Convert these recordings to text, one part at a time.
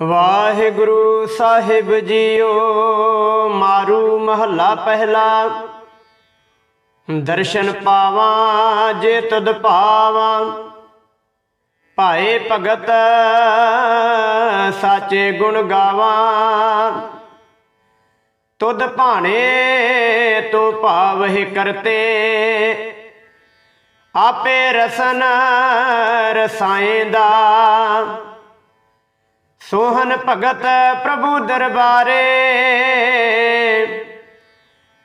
ਵਾਹਿਗੁਰੂ ਸਾਹਿਬ JIO, ਮਾਰੂ ਮਹੱਲਾ ਪਹਿਲਾ। ਦਰਸ਼ਨ ਪਾਵਾਂ ਜੇ ਤੁਧ ਪਾਵਾਂ ਭਾਏ ਭਗਤ, ਸਾਚੇ ਗੁਣ ਗਾਵਾਂ। ਤੁਧ ਭਾਣੇ ਤੋ ਭਾਵਹਿ ਕਰਤੇ ਆਪੇ ਰਸਨ ਰਸਾਇਂਦਾ ਸੋਹਨ ਭਗਤ ਪ੍ਰਭੂ ਦਰਬਾਰੇ।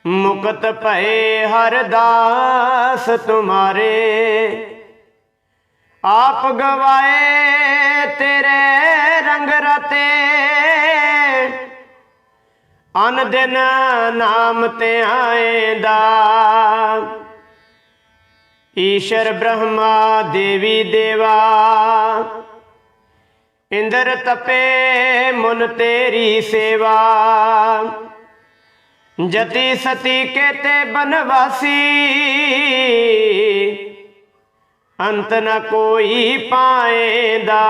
ਮੁਕਤ ਭਏ ਹਰ ਦਾਸ ਤੁਮਾਰੇ। ਆਪ ਗਵਾਏ ਤੇਰੇ ਰੰਗ ਰਤੇ। ਅਨ ਦਿਨ ਨਾਮ ਤੇ ਆਏਂਦਾ। ਈਸ਼ਰ ਬ੍ਰਹਮਾ ਦੇਵੀ ਦੇਵਾ। ਇੰਦਰ ਤਪੇ ਮਨ ਤੇਰੀ ਸੇਵਾ। ਜਤੀ ਸਤੀ ਕੇਤੇ ਬਨਵਾਸੀ, ਅੰਤ ਨ ਕੋਈ ਪਾਏਂਦਾ।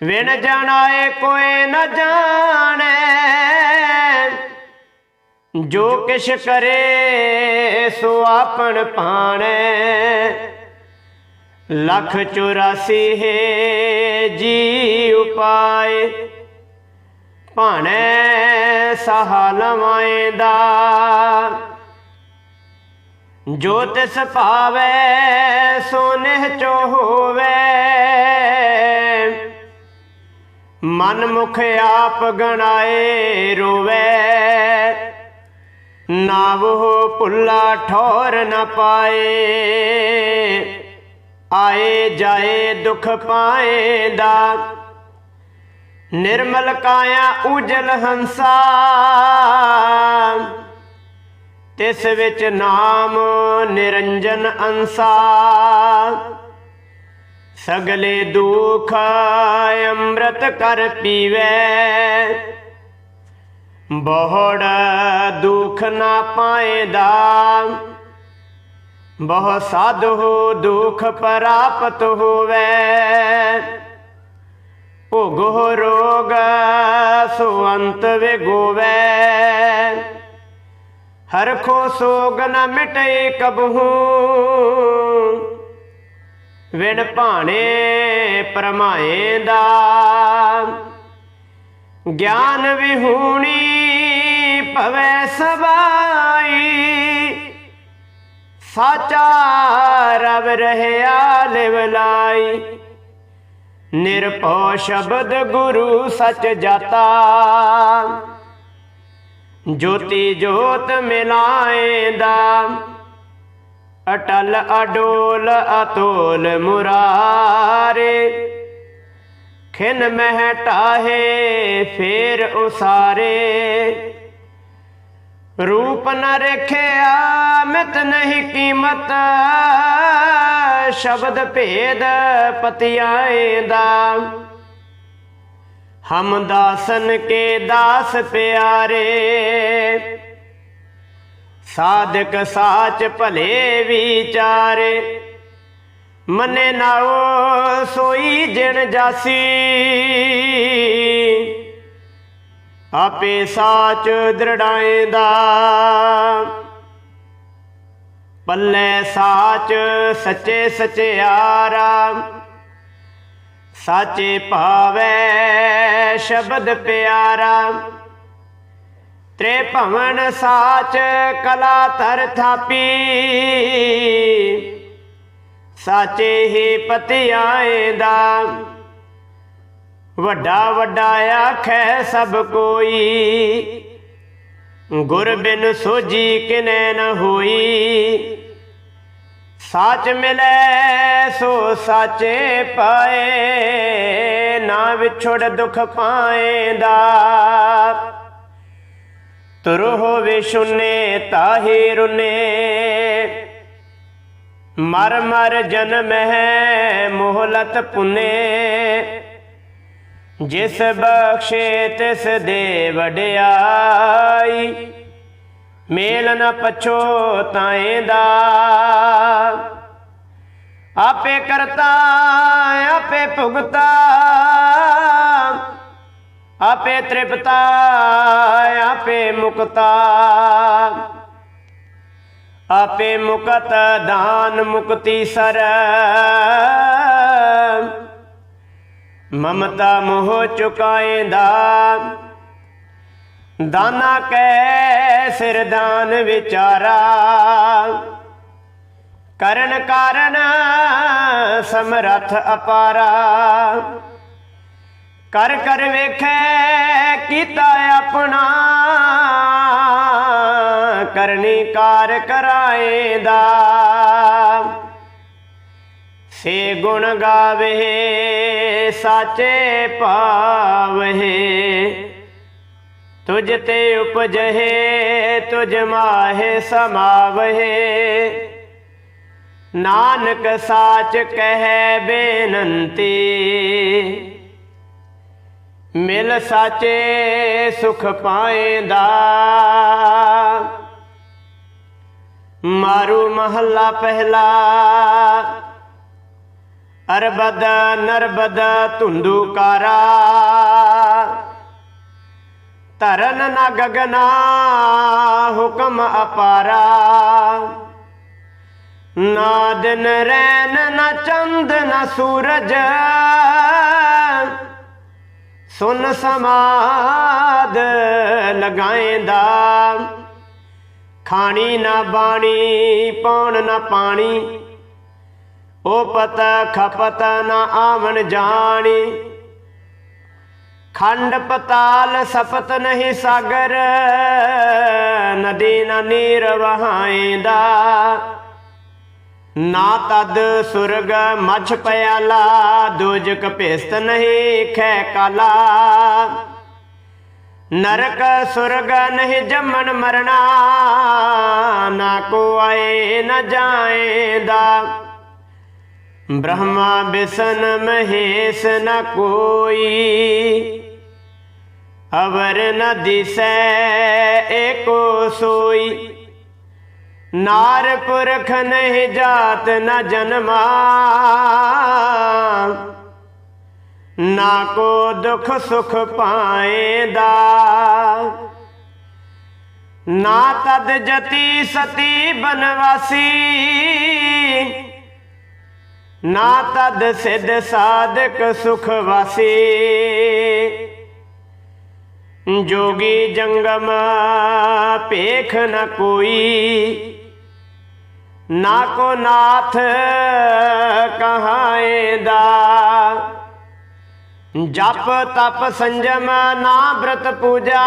ਵਿਣ ਜਾਣਾਏ ਕੋਈ ਨ ਜਾਣੈ, ਜੋ ਕਿਛ ਕਰੇ ਸੋ ਆਪਣ ਪਾਣੈ ਲੱਖ 84 ਹੈ ਜੀ ਉਪਾਏ। ਭਾਣੇ ਸਹਾ ਲਵਾਏਂਦਾ ਜੋ ਤਿਸ ਭਾਵੈ ਸੋਨੇ ਨਿਹਚੋ ਹੋਵੇ ਮਨ ਮੁਖ ਆਪ ਗਣਾਏ ਰੋਵੇ। ਨਾਵੋ ਭੁੱਲਾ ਠੋਰ ਨ ਪਾਏ। ਆਏ ਜਾਏ ਦੁਖ ਪਾਏਂਦਾ। ਨਿਰਮਲ ਕਾਇਆ ਉਜਲ ਹੰਸਾ। ਤਿਸ ਵਿੱਚ ਨਾਮ ਨਿਰੰਜਨ ਅੰਸਾ। ਸਗਲੇ ਦੁਖ ਅੰਮ੍ਰਿਤ ਕਰ ਪੀਵੇ। ਬਹੁੜ ਦੁਖ ਨਾ ਪਾਏਦਾ। ਬਹੁ ਸਾਧੂ ਦੁਖ ਪ੍ਰਾਪਤ ਹੋਵੇ। ਭੋਗੋ ਰੋਗ ਸੁਅੰਤ ਵਿਗੋਵੇ। ਹਰਖੋ ਸੋਗ ਨ ਮਿਟੇ ਕਬਹੂ। ਵਿਣ ਭਾਣੇ ਪਰਮਾਏ ਦਾ। ਗਿਆਨ ਵਿਹੂਣੀ ਭਵੈ ਸਬਾਈ ਸਾਚਾ ਰਵ ਰਹਿਆ ਲਿਵਲਾਈ ਨਿਰਭਉ ਸ਼ਬਦ ਗੁਰੂ ਸਚ ਜਾਤਾ। ਜੋਤੀ ਜੋਤ ਮਿਲਾਏਂਦਾ। ਅਟਲ ਅਡੋਲ ਅਤੋਲ ਮੁਰਾਰੇ। ਖਿਨ ਮਹਿ ਟਾਹੇ ਫੇਰ ਉਸਾਰੇ। ਰੂਪ ਨ ਰਖਿਆ, ਮਿਤ ਨਹੀਂ ਕੀਮਤ। ਸ਼ਬਦ ਭੇਦ ਪਤਿਆਏਂਦਾ ਹਮ ਦਾਸਨ ਕੇ ਦਾਸ ਪਿਆਰੇ। ਸਾਧਕ ਸਾਚ ਭਲੇ ਵਿਚਾਰੇ। ਮਨੇ ਨਾਓ ਸੋਈ ਜਿਣ ਜਾਸੀ। ਆਪੇ ਸਾਚ ਦ੍ਰਿੜਾਏਂਦਾ ਪੱਲੇ ਸਾਚ ਸੱਚੇ ਸਚਿਆਰਾ, ਸਾਚੇ ਭਾਵੈ ਸ਼ਬਦ ਪਿਆਰਾ। ਤ੍ਰੇ ਭਵਨ ਸਾਚ ਕਲਾ ਤਰ ਥਾਪੀ, ਸਾਚੇ ਹੀ ਪਤਿਆਏ ਦਾ। ਵੱਡਾ ਵੱਡਾ ਆਖੈ ਸਭ ਕੋਈ। ਗੁਰ ਬਿਨ ਸੋਜੀ ਕਿਨੈ ਨ ਹੋਈ। ਸਾਚ ਮਿਲੈ ਸੋ ਸਾਚੇ ਪਾਏ। ਨਾ ਵਿਛੜ ਦੁਖ ਪਾਏਂਦਾ। ਤੁਰ ਹੋਵੇ ਸ਼ੁਨੇ ਤਾਹੇ ਰੁਨੇ। ਮਰ ਮਰ ਜਨਮ ਹੈ ਮੋਹਲਤ ਪੁਨੇ। ਜਿਸ ਬਖਸ਼ੇ ਤਿਸ ਦੇ ਵਡਿਆਈ ਮੇਲ ਨ ਪਛੋ ਤਾਏਂਦਾ ਆਪੇ ਕਰਤਾ, ਆਪੇ ਭੁਗਤਾ, ਆਪੇ ਤ੍ਰਿਪਤਾ, ਆਪੇ ਮੁਕਤਾ। ਆਪੇ ਮੁਕਤ ਦਾਨ ਮੁਕਤੀ ਸਰ। ਮਮਤਾ ਮੋਹ ਚੁਕਾਏਂਦਾ। ਦਾਨਾ ਕੈ ਸਿਰਦਾਨ ਵਿਚਾਰਾ। ਕਰਨ ਕਾਰਨ ਸਮਰਥ ਅਪਾਰਾ। ਕਰ ਕਰ ਵੇਖੈ ਕੀਤਾ ਆਪਣਾ। ਕਰਨੀ ਕਾਰ ਕਰਾਏਂਦਾ। ਸੇ ਗੁਣ ਗਾਵੇ, ਸਾਚੇ ਪਾਵਹਿ ਤੁਝ ਤੇ ਉਪਜਹਿ, ਤੁਝ ਮਾਹੇ ਸਮਾਵਹਿ ਨਾਨਕ ਸਾਚ ਕਹਿ ਬੇਨੰਤੀ, ਮਿਲ ਸਾਚੇ ਸੁਖ ਪਾਏਂਦਾ। ਮਾਰੂ ਮਹੱਲਾ ਪਹਿਲਾ ਅਰਬਦ ਨਰਬਦ ਧੁੰਦੂਕਾਰਾ ਧਰਨ ਨਾ ਗਗਨਾ ਹੁਕਮ ਅਪਾਰਾ। ਨਾ ਦਿਨ ਰੈਨ ਨ ਚੰਦ ਨਾ ਸੂਰਜ। ਸੁਨ ਸਮਾਦ ਲਗਾਏਂਦਾ। ਖਾਣੀ ਨਾ ਬਾਣੀ ਪਾਉਣ ਨਾ ਪਾਣੀ। ਉਹ ਪਤ ਖਪਤ ਨਾ ਆਵਣ ਜਾਣੀ। ਖੰਡ ਪਤਾਲ ਸਪਤ ਨਹੀਂ ਸਾਗਰ, ਨਦੀ ਨਾ ਨੀਰ ਵਹਾਇਂਦਾ ਨਾ ਤਦ ਸੁਰਗ ਮਛ ਪਿਆਲਾ, ਦੁਜਕ ਭੇਸਤ ਨਹੀਂ ਖੈ ਕਾਲਾ। ਨਰਕ ਸੁਰਗ ਨਹੀਂ ਜੰਮਣ ਮਰਣਾ ਨਾ ਕੋ ਆਏ ਨ ਜਾਏਂਦਾ। ਬ੍ਰਹਮਾ ਬਿਸ਼ਨ ਮਹੇਸ਼ ਨ ਕੋਈ। ਅਵਰ ਨ ਦਿਸੈ ਏਕੋ ਸੋਈ। ਨਾਰ ਪੁਰਖ ਨਹੀਂ ਜਾਤ ਨ ਜਨਮਾ। ਨਾ ਕੋ ਦੁਖ ਸੁਖ ਪਾਏਂਦਾ ਨਾ ਤਦ ਜਤੀ ਸਤੀ ਬਨਵਾਸੀ। ਨਾ ਤਦ ਸਿਧ ਸਾਧਕ ਸੁਖ ਵਾਸੀ। ਜੋਗੀ ਜੰਗਮ ਭੇਖ ਨ ਕੋਈ। ਨਾ ਕੋ ਨਾਥ ਕਹਾਏਂਦਾ ਜਪ ਤਪ ਸੰਜਮ ਨਾ ਬ੍ਰਤ ਪੂਜਾ।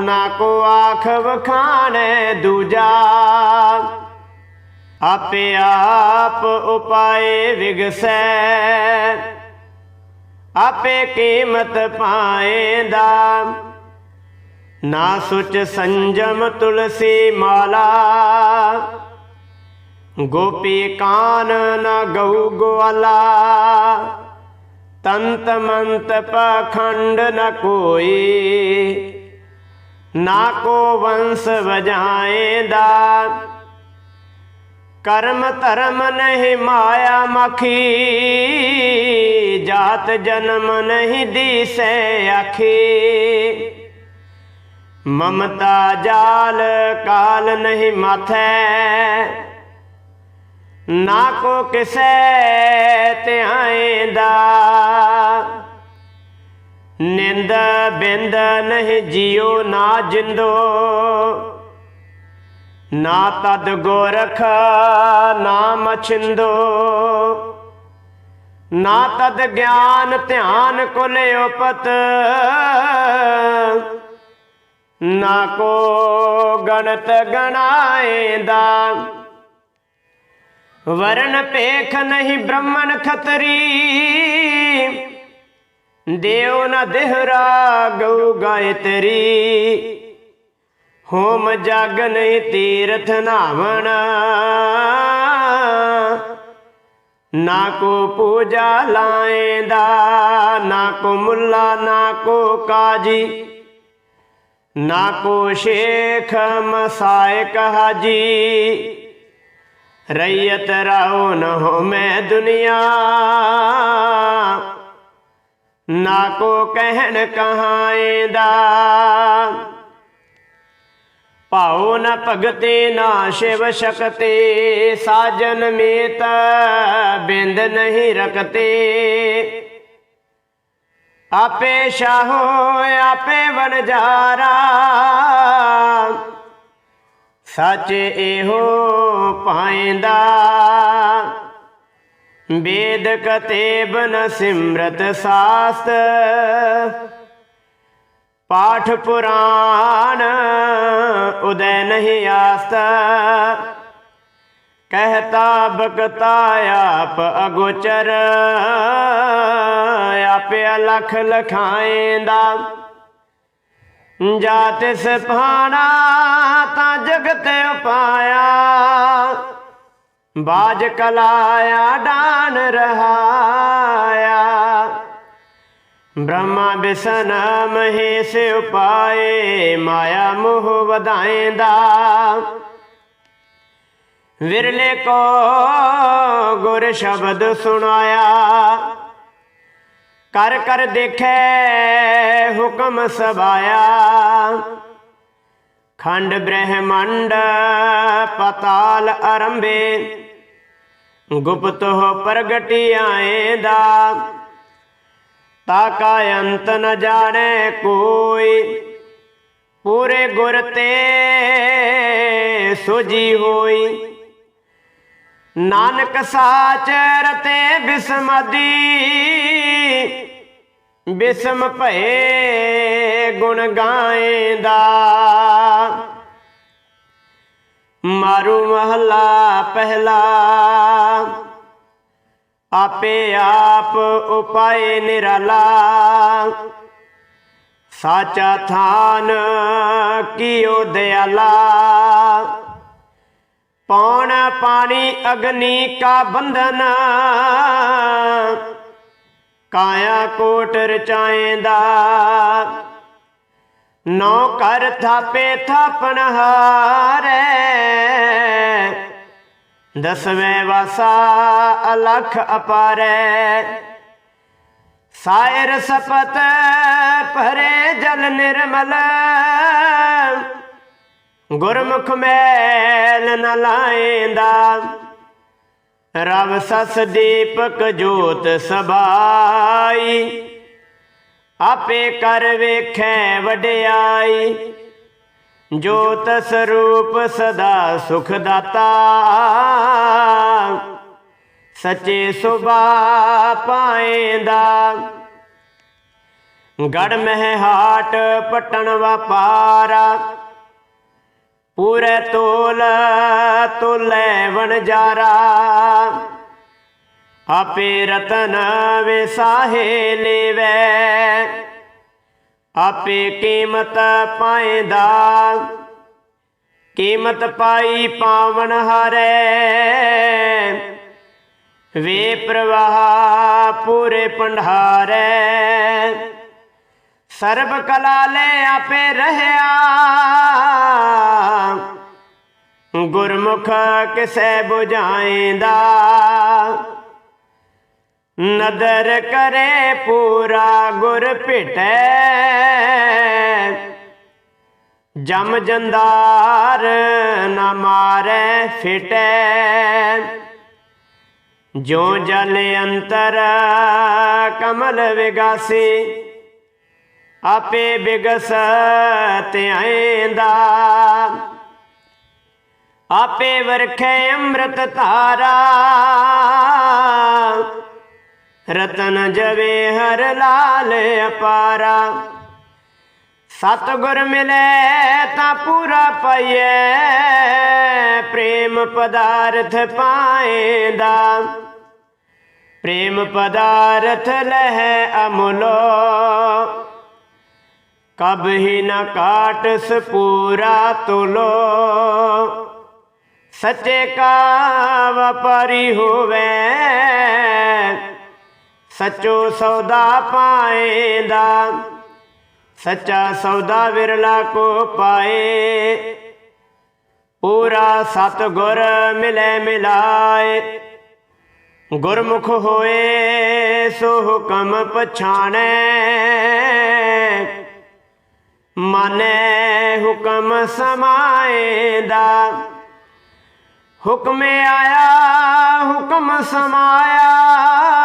ਨਾ ਕੋ ਆਖ ਵਖਾਣੈ ਦੂਜਾ। ਆਪੇ ਆਪ ਉਪਾਏ ਵਿਗਸੈ। ਆਪੇ ਕੀਮਤ ਪਾਏਂਦਾ। ਨਾ ਸੁਚ ਸੰਜਮ ਤੁਲਸੀ ਮਾਲਾ। ਗੋਪੀ ਕਾਨ ਨਾ ਗਊ ਗਵਾਲਾ। ਤੰਤ ਮੰਤ ਪਖੰਡ ਨ ਕੋਈ। ਨਾ ਕੋ ਵੰਸ ਵਜਾਏਂਦਾ। ਕਰਮ ਧਰਮ ਨਹੀਂ ਮਾਇਆ ਮਖੀ, ਜਾਤ ਜਨਮ ਨਹੀਂ ਦੀਸੈ ਆਖੀ। ਮਮਤਾ ਜਾਲ ਕਾਲ ਨਹੀਂ ਮਾਥੈ, ਨਾ ਕੋ ਕਿਸੈ ਧਿਆਏਂਦਾ। ਨਿੰਦ ਬਿੰਦ ਨਹੀਂ ਜਿਉ ਨਾ ਜਿੰਦੋ। ਨਾ ਤਦ ਗੋਰਖ ਨਾਮ ਛਿੰਦੋ ਨਾ ਤਦ ਗਿਆਨ ਧਿਆਨ ਕੁਲ ਉਪਤ। ਨਾ ਕੋ ਗਣਤ ਗਣਾਏਂਦਾ। ਵਰਣ ਪੇਖ ਨਹੀਂ ਬ੍ਰਹਮਣ ਖਤਰੀ। ਦੇਵ ਨਾ ਦੇਹਰਾ ਗਉ ਗਾਇਤਰੀ ਹੋਮ ਜਾਗਨ ਤੀਰਥ ਨਾਵਣ। ਨਾ ਕੋ ਪੂਜਾ ਲਾਏਂਦਾ, ਨਾ ਕੋ ਮੁੱਲਾ, ਨਾ ਕੋ ਕਾਜੀ। ਨਾ ਕੋ ਸ਼ੇਖ ਮਸਾਇਕ ਹਾਜੀ। ਰਈਅਤ ਰਾਉ ਨ ਹੋ ਮੈਂ ਦੁਨੀਆ। ਨਾ ਕੋ ਕਹਿਣ ਕਹਾਏਂਦਾ ਭਾਉ ਨ ਭਗਤੇ ਨਾ ਸ਼ਿਵ ਸ਼ਕਤੇ, ਸਾਜਨ ਮੇਤ ਬਿੰਦ ਨਹੀਂ ਰਖਤੇ ਆਪੇ ਸ਼ਾਹੋ, ਆਪੇ ਵਣਜਾਰਾ, ਸੱਚ ਇਹੋ ਪਾਇੰਦਾ। ਵੇਦ ਕਤੇਬ ਨ ਸਿਮਰਤ ਸਾਸਤ ਪਾਠ ਪੁਰਾਣ, ਉਦੈ ਨਹੀਂ ਆਸਤ। ਕਹਤਾ ਬਕਤਾ ਆਪ ਅਗੋਚਰ ਆਪੇ ਲਖ ਲਖਾਏਂਦਾ। ਜਾ ਤਿਸ ਭਾਣਾ ਤਾਂ ਜਗਤ ਉਪਾਇਆ। ਬਾਜ ਕਲਾਇਆ ਡਾਨ ਰਹਾਇਆ। ਬ੍ਰਹਮਾ ਬਿਸਨ ਮਹੇਸ਼ ਉਪਾਏ ਮਾਇਆ ਮੋਹ ਵਧਾਏਂਦਾ। ਵਿਰਲੇ ਕੋ ਗੁਰ ਸ਼ਬਦ ਸੁਣਾਇਆ। ਕਰ ਕਰ ਦੇਖੈ ਹੁਕਮ ਸਬਾਇਆ। ਖੰਡ ਬ੍ਰਹਮੰਡ ਪਤਾਲ ਅਰੰਭੇ, ਗੁਪਤ ਹੋ ਪ੍ਰਗਟੀ ਦਾ ਤਾ ਕਾ ਅੰਤ ਨ ਜਾਣੈ ਕੋਈ। ਪੂਰੇ ਗੁਰ ਤੇ ਸੋਜੀ ਹੋਈ। ਨਾਨਕ ਸਾਚ ਰਤੇ ਬਿਸਮਦੀ। ਬਿਸਮ ਭਏ ਗੁਣ ਗਾਏਂਦਾ। ਮਾਰੂ ਮਹਲਾ ਪਹਿਲਾ। ਆਪੇ ਆਪ ਉਪਾਏ ਨਿਰਾਲਾ। ਸਾਚਾ ਥਾਨ ਕੀਓ ਦਿਆਲਾ। ਪੌਣ ਪਾਣੀ ਅਗਨੀ ਕਾ ਬੰਧਨ। ਕਾਇਆ ਕੋਟ ਰਚਾਏਂਦਾ। ਨੌ ਕਰ ਥਾਪੇ ਥਾਪਣ ਹਾਰੇ। ਦਸਵੇਂ ਵਾਸਾ ਅਲਖ ਅਪਾਰੈ। ਸਾਇਰ ਸਪਤ ਭਰੇ ਜਲ ਨਿਰਮਲ। ਗੁਰਮੁਖ ਮੈਲ ਨ ਲਾਏਂਦਾ ਰਵ ਸਸ ਦੀਪਕ ਜੋਤ ਸਬਾਈ। ਆਪੇ ਕਰ ਵੇਖੈ ਵਡਿਆਈ। ਜੋਤ ਸਰੂਪ ਸਦਾ ਸੁਖ ਦਾਤਾ ਸੱਚੇ ਸੁਭਾ ਪਾਏਂਦਾ। ਗੜ ਮਹਿ ਹਾਟ ਪਟਣ ਵਪਾਰਾ। ਪੂਰੇ ਤੋਲ ਤੋਲੇ ਵਣਜਾਰਾ ਆਪੇ ਰਤਨ ਵਿਸਾਹੇ ਲੇਵੈ। ਆਪੇ ਕੀਮਤ ਪਾਏਂਦਾ। ਕੀਮਤ ਪਾਈ ਪਾਵਨ ਹਾਰੇ। ਵੇ ਪ੍ਰਵਾਹ ਪੂਰੇ ਪੰਡਾਰੇ ਸਰਬ ਕਲਾ ਲੈ ਆਪੇ ਰਹਿਆ। ਗੁਰਮੁਖ ਕਿਸੈ 부ਝਾਏਂਦਾ ਨਦਰ ਕਰੇ ਪੂਰਾ ਗੁਰ ਭੇਟੈ। ਜਮ ਜੰਦਾਰ ਨਾ ਮਾਰੈ ਫਿਟੈ। ਜੋ ਜਲ ਅੰਤਰ ਕਮਲ ਵਿਗਾਸੀ, ਆਪੇ ਬਿਗਸ ਧਿਆਏਂਦਾ ਆਪੇ ਵਰਖੇ ਅੰਮ੍ਰਿਤ ਧਾਰਾ ਰਤਨ ਜਵੇ ਹਰ ਲਾਲ ਅਪਾਰਾ। ਸਤਗੁਰ ਮਿਲੇ ਤਾਂ ਪੂਰਾ ਪਈਏ ਪ੍ਰੇਮ ਪਦਾਰਥ ਪਾਏਂਦਾ। ਪ੍ਰੇਮ ਪਦਾਰਥ ਲਹਿ ਅਮਲੋ, ਕਬ ਹੀ ਨਾ ਕਾਟ ਸਪੂਰਾ ਤੁਲੋ। ਸੱਚੇ ਕਾ ਵਪਾਰੀ ਹੋਵੇ ਸੱਚੋ ਸੌਦਾ ਪਾਏਂਦਾ, ਸੱਚਾ ਸੌਦਾ ਵਿਰਲਾ ਕੋ ਪਾਏ। ਪੂਰਾ ਸਤਗੁਰ ਮਿਲੇ ਮਿਲਾਏ, ਗੁਰਮੁਖ ਹੋਏ, ਸੋ ਹੁਕਮ ਪਛਾਣੈ। ਮਾਨੈ ਹੁਕਮ ਸਮਾਏਦਾ, ਹੁਕਮੇ ਆਇਆ, ਹੁਕਮ ਸਮਾਇਆ।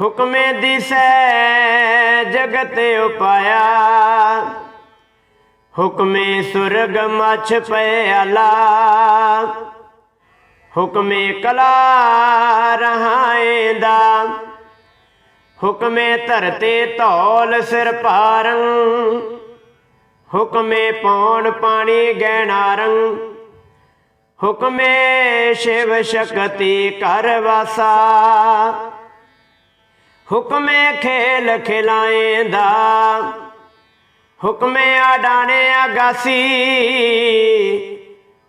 ਹੁਕਮੇ ਦਿਸੈ ਜਗਤ ਉਪਾਇਆ। ਹੁਕਮੇ ਸੁਰਗ ਮਛ ਪਿਆਲਾ ਹੁਕਮੇ ਕਲਾ ਰਹਾਏਦਾ। ਹੁਕਮੇ ਧਰਤੇ ਧੌਲ ਸਿਰ ਭਾਰੰ। ਹੁਕਮੇ ਪੌਣ ਪਾਣੀ ਗਹਿਣਾਰੰ ਹੁਕਮੇ ਸ਼ਿਵ ਸ਼ਕਤੀ ਕਰ ਵਾਸਾ। ਹੁਕਮੇ ਖੇਲ ਖਿਲਾਏਂਦਾ। ਹੁਕਮੇ ਆਡਾਣੇ ਆਗਾਸੀ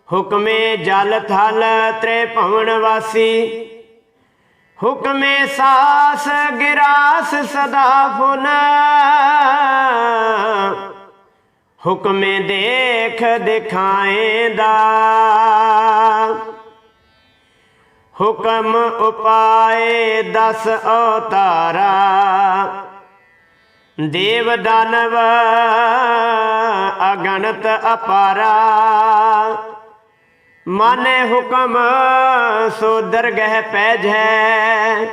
ਹੁਕਮੇ ਜਲ ਥਲ ਤ੍ਰੇ ਭਵਨ ਵਾਸੀ। ਹੁਕਮੇ ਸਾਸ ਗਿਰਾਸ ਸਦਾ ਫੁਨ ਹੁਕਮੇ ਦੇਖ ਦਿਖਾਏਂਦਾ। ਹੁਕਮ ਉਪਾਏ ਦਸ ਅਵਤਾਰਾ। ਦੇਵ ਦਾਨਵ, ਅਗਣਤ ਅਪਾਰਾ। ਮਾਨੇ ਹੁਕਮ ਸੋ ਦਰਗਹਿ ਪੈਜੈ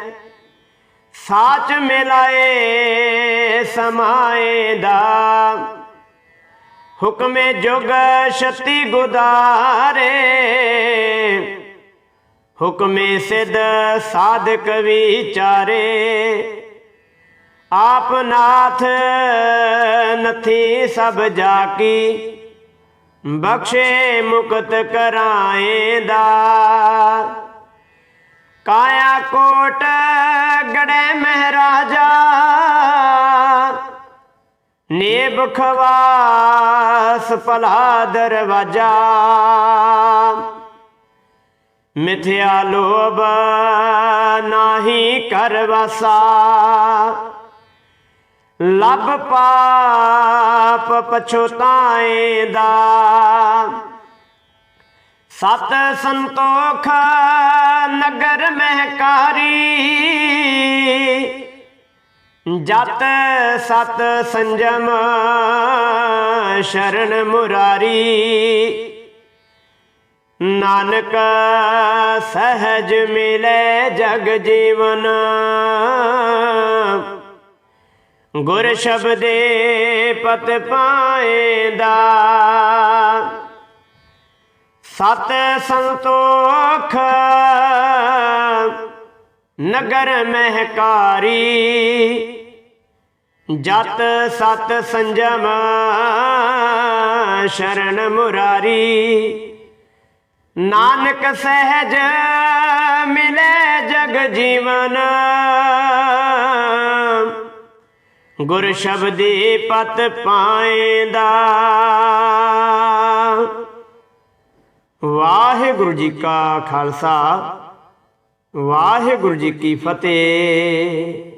ਸਾਚ ਮਿਲਾਏ, ਸਮਾਏ ਦਾ। ਹੁਕਮੇ ਜੁਗ ਛਤੀ ਗੁਦਾਰੇ। ਹੁਕਮੇ ਸਿਧ ਸਾਧਕ ਵਿਚਾਰੇ। ਆਪ ਨਾਥ ਨਥੀ ਸਭ ਜਾ ਕੀ ਬਖਸ਼ੇ ਮੁਕਤ ਕਰਾਏਂਦਾ। ਕਾਇਆ ਕੋਟ ਗੜੇ ਮਹਾਰਾਜਾ, ਨੇਬ ਖਵਾਸ ਭਲਾ ਦਰਵਾਜਾ। ਮਿਥਿਆ ਲੋਭ ਨਾਹੀ ਕਰ ਵਸਾ। ਲਬ ਪਾਪ ਪਛੋਤਾਏਂਦਾ ਸਤ ਸੰਤੋਖ ਨਗਰ ਮਹਿਕਾਰੀ। ਜਤ ਸਤ ਸੰਜਮ ਸ਼ਰਨ ਮੁਰਾਰੀ। ਨਾਨਕ ਸਹਜ ਮਿਲੇ ਜਗ ਜੀਵਨ। ਗੁਰ ਸ਼ਬਦੇ ਪਤ ਪਾਏਂਦਾ। ਸਤ ਸੰਤੋਖ ਨਗਰ ਮਹਿਕਾਰੀ। ਜਤ ਸਤ ਸੰਜਮ ਸ਼ਰਨ ਮੁਰਾਰੀ। ਨਾਨਕ ਸਹਿਜ ਮਿਲੇ ਜਗ ਜੀਵਨ। ਗੁਰ ਸ਼ਬਦੀ ਪਤ ਪਾਏਂਦਾ। ਵਾਹਿਗੁਰੂ ਜੀ ਕਾ ਖਾਲਸਾ, ਵਾਹਿਗੁਰੂ ਜੀ ਕੀ ਫਤਿਹ।